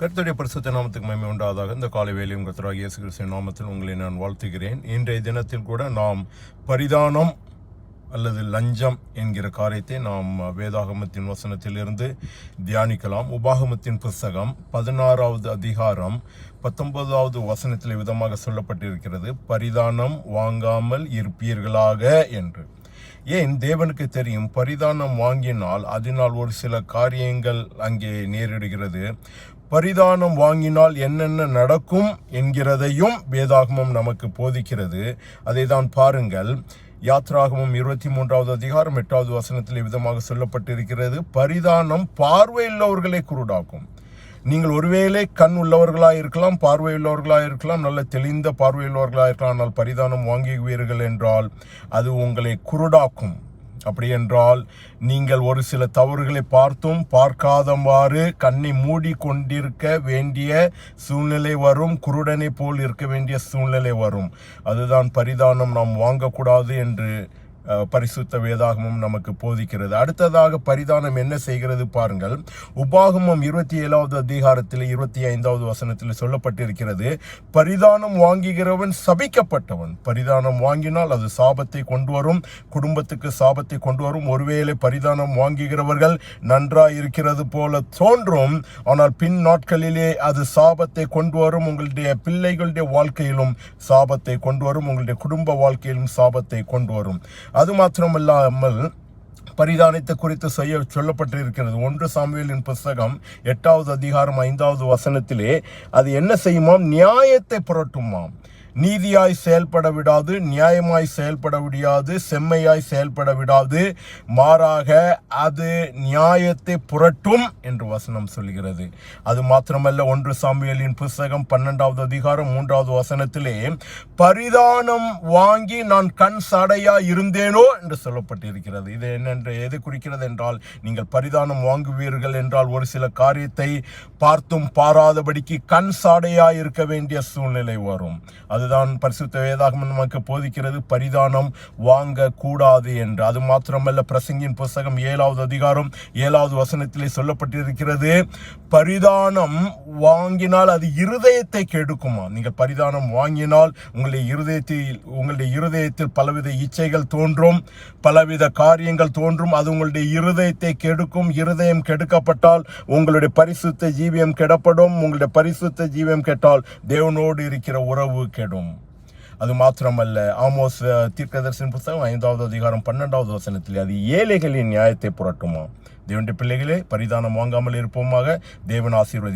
கர்த்தருடைய பரிசுத்த நாமத்துக்கு மகிமை உண்டாதாக இந்த காலை வேலையும் கர்த்தராக இயேசு கிறிஸ்துவின் நாமத்தில் உங்களை நான் வாழ்த்துகிறேன். இன்றைய தினத்தில் கூட நாம் பரிதானம் அல்லது லஞ்சம் என்கிற காரியத்தை நாம் வேதாகமத்தின் வசனத்திலிருந்து தியானிக்கலாம். உபாகமத்தின் புஸ்தகம் பதினாறாவது அதிகாரம் பத்தொன்பதாவது வசனத்தில் விதமாக சொல்லப்பட்டிருக்கிறது. பரிதானம் வாங்காமல் இருப்பீர்களாக என்று. ஏன்? தேவனுக்கு தெரியும். பரிதானம் வாங்கினால் அதனால் ஒரு சில காரியங்கள் அங்கே நேரிடுகிறது. பரிதானம் வாங்கினால் என்னென்ன நடக்கும் என்கிறதையும் வேதாகமம் நமக்கு போதிக்கிறது. அதை தான் பாருங்கள். யாத்ராகமும் இருபத்தி மூன்றாவது அதிகாரம் எட்டாவது வசனத்தில் விதமாக சொல்லப்பட்டிருக்கிறது. பரிதானம் பார்வையுள்ளவர்களை குருடாக்கும் நீங்கள் ஒருவேளை கண் உள்ளவர்களாக இருக்கலாம் பார்வையுள்ளவர்களாக இருக்கலாம் நல்ல தெளிந்த பார்வையுள்ளவர்களாக இருக்கலாம் ஆனால் பரிதானம் வாங்குவீர்கள் என்றால் அது உங்களை குருடாக்கும். அப்படி என்றால் நீங்கள் ஒரு சில தவறுகளை பார்த்தும் பார்க்காதவாறு கண்ணை மூடி கொண்டிருக்க வேண்டிய சூழ்நிலை வரும் குருடனை போல் இருக்க வேண்டிய சூழ்நிலை வரும். அதுதான் பரிதானம். நாம் வாங்கக்கூடாது என்று பரிசுத்த வேதாகமும் நமக்கு போதிக்கிறது. அடுத்ததாக பரிதானம் என்ன செய்கிறது பாருங்கள். உபாகமம் இருபத்தி ஏழாவது அதிகாரத்தில் இருபத்தி ஐந்தாவது வசனத்தில் சொல்லப்பட்டிருக்கிறது. பரிதானம் வாங்குகிறவன் சபிக்கப்பட்டவன். பரிதானம் வாங்கினால் அது சாபத்தை கொண்டு வரும் குடும்பத்துக்கு சாபத்தை கொண்டு வரும். ஒருவேளை பரிதானம் வாங்குகிறவர்கள் நன்றாக இருக்கிறது போல தோன்றும் ஆனால் பின் நாட்களிலே அது சாபத்தை கொண்டு வரும். உங்களுடைய பிள்ளைகளுடைய வாழ்க்கையிலும் சாபத்தை கொண்டு வரும். உங்களுடைய குடும்ப வாழ்க்கையிலும் சாபத்தை கொண்டு வரும். அது மாத்திரமல்லாமல் பரிதானத்தை குறித்து செய்ய சொல்லப்பட்டிருக்கிறது. ஒன்று சாமுவேலின் புஸ்தகம் எட்டாவது அதிகாரம் ஐந்தாவது வசனத்திலே அது என்ன செய்யுமாம்? நியாயத்தை புரட்டுமாம். நீதியாய் செயல்பட விடாது நியாயமாய் செயல்பட விடாது செம்மையாய் செயல்பட விடாது மாறாக அது நியாயத்தை புரட்டும் என்று வசனம் சொல்கிறது. அது மாத்திரமல்ல ஒன்று சாமியலின் புஸ்தகம் பன்னெண்டாவது அதிகாரம் மூன்றாவது வசனத்திலே பரிதானம் வாங்கி நான் கண் சடையாய் இருந்தேனோ என்று சொல்லப்பட்டிருக்கிறது. இது என்னென்று எது குறிக்கிறது என்றால் நீங்கள் பரிதானம் வாங்குவீர்கள் என்றால் ஒரு சில காரியத்தை பார்த்தும் பாராதபடிக்கு கண் சாடையாய் இருக்க வேண்டிய சூழ்நிலை வரும். அது அதுதான் பரிசுத்த வேதாகமம் நமக்கு போதிக்கிறது. பரிதானம் வாங்க கூடாது என்று. அது மாத்திரமல்ல பிரசங்கின் புஸ்தகம் ஏழாவது அதிகாரம் ஏழாவது வசனத்திலே சொல்லப்பட்டிருக்கிறது. பரிதானம் வாங்கினால் அது இருதயத்தை கெடுக்குமா? நீங்கள் பரிதானம் வாங்கினால் உங்களுடைய இருதயத்தில் உங்களுடைய இருதயத்தில் பலவித இச்சைகள் தோன்றும் பலவித காரியங்கள் தோன்றும் அது உங்களுடைய இருதயத்தை கெடுக்கும். இருதயம் கெடுக்கப்பட்டால் உங்களுடைய பரிசுத்த ஜீவியம் கெடப்படும். உங்களுடைய பரிசுத்த ஜீவியம் கெட்டால் தேவனோடு இருக்கிற உறவு கெடும். அது மாத்திரமல்ல ஆமோஸ் அஹ், தீர்க்கதரிசன புத்தகம் ஐந்தாவது அதிகாரம் பன்னெண்டாவது வசனத்தில் அது ஏழைகளின் நியாயத்தை புரட்டுமா? தேவனுடைய பிள்ளைகளே பரிதானம் வாங்காமல் இருப்போமாக தேவன் ஆசீர்வதி